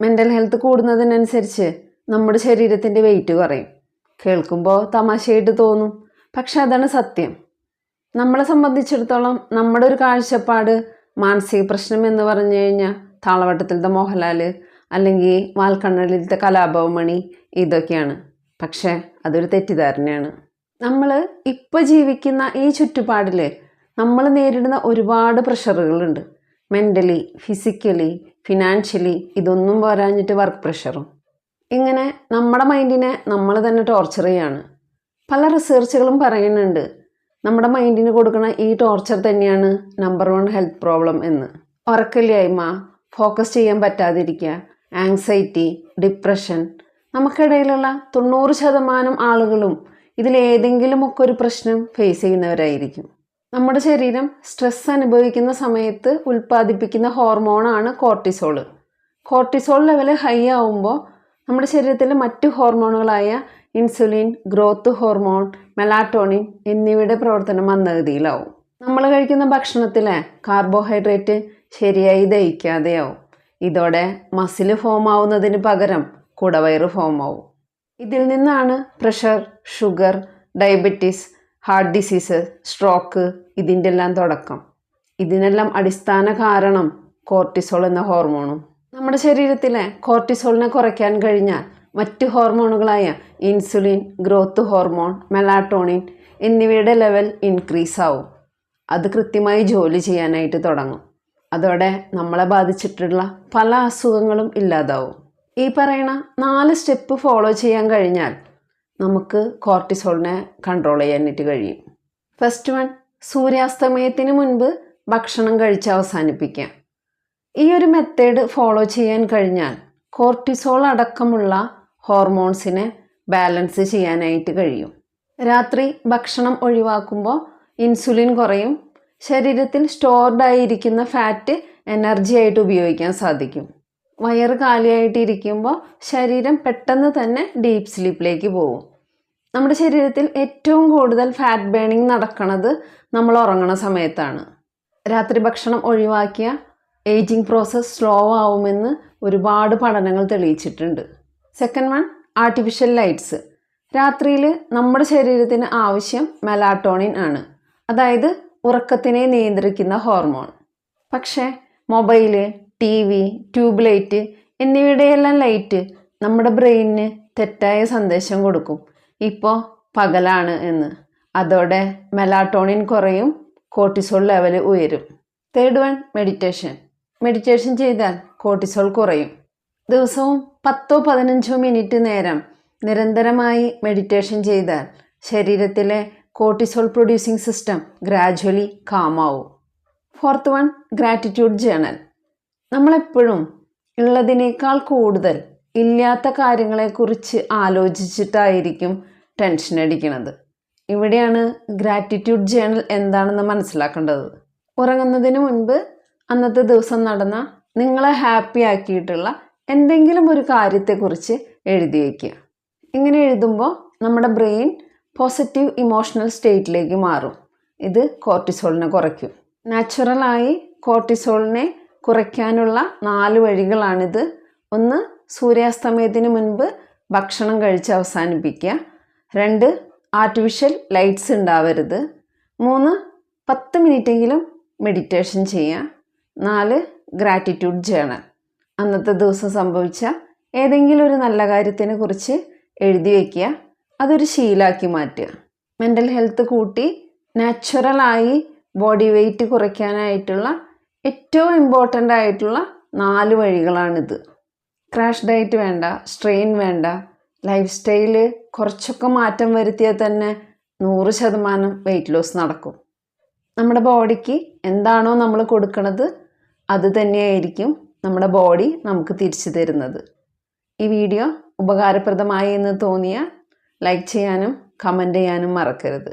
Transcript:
Mental health കൂടുന്നതിനനുസരിച്ച് നമ്മുടെ ശരീരത്തിന്റെ വെയിറ്റ് കുറയും. കേൾക്കുമ്പോൾ തമാശയായിട്ട് തോന്നും. പക്ഷെ അതാണ് സത്യം. നമ്മളെ സംബന്ധിച്ചിടത്തോളം നമ്മുടെ ഒരു കാഴ്ചപ്പാട് മാനസിക പ്രശ്നം എന്ന് പറഞ്ഞു കഴിഞ്ഞാൽ താളവട്ടത്തിലത്തെ മോഹൻലാൽ അല്ലെങ്കിൽ വാൽക്കണ്ണലിലത്തെ കലാഭവമണി ഇതൊക്കെയാണ്. പക്ഷേ അതൊരു തെറ്റിദ്ധാരണയാണ്. നമ്മൾ ഇപ്പോൾ ജീവിക്കുന്ന ഈ ചുറ്റുപാടിൽ നമ്മൾ നേരിടുന്ന ഒരുപാട് പ്രഷറുകളുണ്ട് മെന്റലി ഫിസിക്കലി ഫിനാൻഷ്യലി ഇതൊന്നും പോരാഞ്ഞിട്ട് വർക്ക് പ്രഷറും ഇങ്ങനെ നമ്മുടെ മൈൻഡിനെ നമ്മൾ തന്നെ ടോർച്ചർ ചെയ്യാണ്. പല റിസർച്ചുകളും പറയുന്നുണ്ട്. നമ്മുടെ മൈൻഡിന് കൊടുക്കുന്ന ഈ ടോർച്ചർ തന്നെയാണ് നമ്പർ വൺ ഹെൽത്ത് പ്രോബ്ലം എന്ന്. ഉറക്കില്ലായ്മ ഫോക്കസ് ചെയ്യാൻ പറ്റാതിരിക്കുക ആങ്സൈറ്റി ഡിപ്രഷൻ നമുക്കിടയിലുള്ള തൊണ്ണൂറ് ശതമാനം ആളുകളും ഇതിലേതെങ്കിലുമൊക്കെ ഒരു പ്രശ്നം ഫേസ് ചെയ്യുന്നവരായിരിക്കും. നമ്മുടെ ശരീരം സ്ട്രെസ് അനുഭവിക്കുന്ന സമയത്ത് ഉൽപ്പാദിപ്പിക്കുന്ന ഹോർമോണാണ് കോർട്ടിസോൾ കോർട്ടിസോൾ ലെവൽ ഹൈ ആവുമ്പോൾ നമ്മുടെ ശരീരത്തിലെ മറ്റു ഹോർമോണുകളായ ഇൻസുലിൻ ഗ്രോത്ത് ഹോർമോൺ മെലാറ്റോണിൻ എന്നിവയുടെ പ്രവർത്തനം മന്ദഗതിയിലാവും നമ്മൾ കഴിക്കുന്ന ഭക്ഷണത്തിലെ കാർബോഹൈഡ്രേറ്റ് ശരിയായി ദഹിക്കാതെയാവും. ഇതോടെ മസിൽ ഫോം ആവുന്നതിന് പകരം കുടവയറ് ഫോം ആവും. ഇതിൽ നിന്നാണ് pressure sugar diabetes heart disease stroke ഇതിന്റെ എല്ലാം തുടക്കം. ഇതിനെല്ലാം അടിസ്ഥാന കാരണം കോർട്ടിസോൾ എന്ന ഹോർമോണും. നമ്മുടെ ശരീരത്തിലെ കോർട്ടിസോളിനെ കുറയ്ക്കാൻ കഴിഞ്ഞാൽ മറ്റ് ഹോർമോണുകളായ ഇൻസുലിൻ ഗ്രോത്ത് ഹോർമോൺ മെലാട്ടോണിൻ എന്നിവയുടെ ലെവൽ ഇൻക്രീസ് ആവും. അത് കൃത്യമായി ജോലി ചെയ്യാനായിട്ട് തുടങ്ങും. അതോടെ നമ്മളെ ബാധിച്ചിട്ടുള്ള പല അസുഖങ്ങളും ഇല്ലാതാവും. ഈ പറയണ നാല് സ്റ്റെപ്പ് ഫോളോ ചെയ്യാൻ കഴിഞ്ഞാൽ നമുക്ക് കോർട്ടിസോളിനെ കൺട്രോൾ ചെയ്യാനായിട്ട് കഴിയും. ഫസ്റ്റ് വൺ സൂര്യാസ്തമയത്തിന് മുൻപ് ഭക്ഷണം കഴിച്ച് അവസാനിപ്പിക്കാം. ഈ ഒരു മെത്തേഡ് ഫോളോ ചെയ്യാൻ കഴിഞ്ഞാൽ കോർട്ടിസോൾ അടക്കമുള്ള ഹോർമോൺസിനെ ബാലൻസ് ചെയ്യാനായിട്ട് കഴിയും. രാത്രി ഭക്ഷണം ഒഴിവാക്കുമ്പോൾ ഇൻസുലിൻ കുറയും. ശരീരത്തിൽ സ്റ്റോർഡ് ആയിരിക്കുന്ന ഫാറ്റ് എനർജി ആയിട്ട് ഉപയോഗിക്കാൻ സാധിക്കും. വയറ് കാലിയായിട്ടിരിക്കുമ്പോൾ ശരീരം പെട്ടെന്ന് തന്നെ ഡീപ്പ് സ്ലീപ്പിലേക്ക് പോകും. നമ്മുടെ ശരീരത്തിൽ ഏറ്റവും കൂടുതൽ ഫാറ്റ് ബേണിംഗ് നടക്കുന്നത് നമ്മൾ ഉറങ്ങണ സമയത്താണ്. രാത്രി ഭക്ഷണം ഒഴിവാക്കിയ ഏജിങ് പ്രോസസ്സ് സ്ലോ ആവുമെന്ന് ഒരുപാട് പഠനങ്ങൾ തെളിയിച്ചിട്ടുണ്ട്. സെക്കൻഡ് വൺ ആർട്ടിഫിഷ്യൽ ലൈറ്റ്സ് രാത്രിയിൽ നമ്മുടെ ശരീരത്തിന് ആവശ്യം മെലാട്ടോണിൻ ആണ്. അതായത് ഉറക്കത്തിനെ നിയന്ത്രിക്കുന്ന ഹോർമോൺ പക്ഷേ mobile T V tube light എന്നിവയുടെയെല്ലാം light നമ്മുടെ ബ്രെയിനിന് തെറ്റായ സന്ദേശം കൊടുക്കും. ഇപ്പോൾ പകലാണ് എന്ന്. അതോടെ മെലാട്ടോണിൻ കുറയും കോർട്ടിസോൾ ലെവൽ ഉയരും. Third one meditation. മെഡിറ്റേഷൻ ചെയ്താൽ കോർട്ടിസോൾ കുറയും. ദിവസവും പത്തോ പതിനഞ്ചോ മിനിറ്റ് നേരം നിരന്തരമായി മെഡിറ്റേഷൻ ചെയ്താൽ ശരീരത്തിലെ cortisol producing system gradually കാമാവും. Fourth one gratitude journal. നമ്മളെപ്പോഴും ഉള്ളതിനേക്കാൾ കൂടുതൽ ഇല്ലാത്ത കാര്യങ്ങളെക്കുറിച്ച് ആലോചിച്ചിട്ടായിരിക്കും ടെൻഷൻ അടിക്കുന്നത് ഇവിടെയാണ് ഗ്രാറ്റിറ്റ്യൂഡ് ജേണൽ എന്താണെന്ന് മനസ്സിലാക്കേണ്ടത്. ഉറങ്ങുന്നതിന് മുൻപ് അന്നത്തെ ദിവസം നടന്ന നിങ്ങളെ ഹാപ്പി ആക്കിയിട്ടുള്ള എന്തെങ്കിലും ഒരു കാര്യത്തെക്കുറിച്ച് എഴുതി വയ്ക്കുക. ഇങ്ങനെ എഴുതുമ്പോൾ നമ്മുടെ ബ്രെയിൻ പോസിറ്റീവ് ഇമോഷണൽ സ്റ്റേറ്റിലേക്ക് മാറും. ഇത് കോർട്ടിസോളിനെ കുറയ്ക്കും. നാച്ചുറലായി കോർട്ടിസോളിനെ കുറയ്ക്കാനുള്ള നാല് വഴികളാണിത്. ഒന്ന് സൂര്യാസ്തമയത്തിന് മുൻപ് ഭക്ഷണം കഴിച്ച് അവസാനിപ്പിക്കുക. രണ്ട് ആർട്ടിഫിഷ്യൽ ലൈറ്റ്സ് ഉണ്ടാവരുത്. മൂന്ന് പത്ത് മിനിറ്റെങ്കിലും മെഡിറ്റേഷൻ ചെയ്യുക. നാല് ഗ്രാറ്റിറ്റ്യൂഡ് ജേണൽ അന്നത്തെ ദിവസം സംഭവിച്ച ഏതെങ്കിലും ഒരു നല്ല കാര്യത്തിനെ കുറിച്ച് എഴുതി വയ്ക്കുക അതൊരു ശീലാക്കി മാറ്റുക. മെന്റൽ ഹെൽത്ത് കൂട്ടി നാച്ചുറലായി ബോഡി വെയ്റ്റ് കുറയ്ക്കാനായിട്ടുള്ള ഏറ്റവും ഇമ്പോർട്ടന്റ് ആയിട്ടുള്ള നാല് വഴികളാണിത്. ക്രാഷ് ഡയറ്റ് വേണ്ട സ്ട്രെയിൻ വേണ്ട ലൈഫ് സ്റ്റൈൽ കുറച്ചൊക്കെ മാറ്റം വരുത്തിയാൽ തന്നെ നൂറ് ശതമാനം വെയിറ്റ് ലോസ് നടക്കും. നമ്മുടെ ബോഡിക്ക് എന്താണോ നമ്മൾ കൊടുക്കുന്നത് അത് തന്നെയായിരിക്കും നമ്മുടെ ബോഡി നമുക്ക് തിരിച്ചു തരുന്നത്. ഈ വീഡിയോ ഉപകാരപ്രദമായി എന്ന് തോന്നിയാൽ ലൈക്ക് ചെയ്യാനും കമന്റ് ചെയ്യാനും മറക്കരുത്.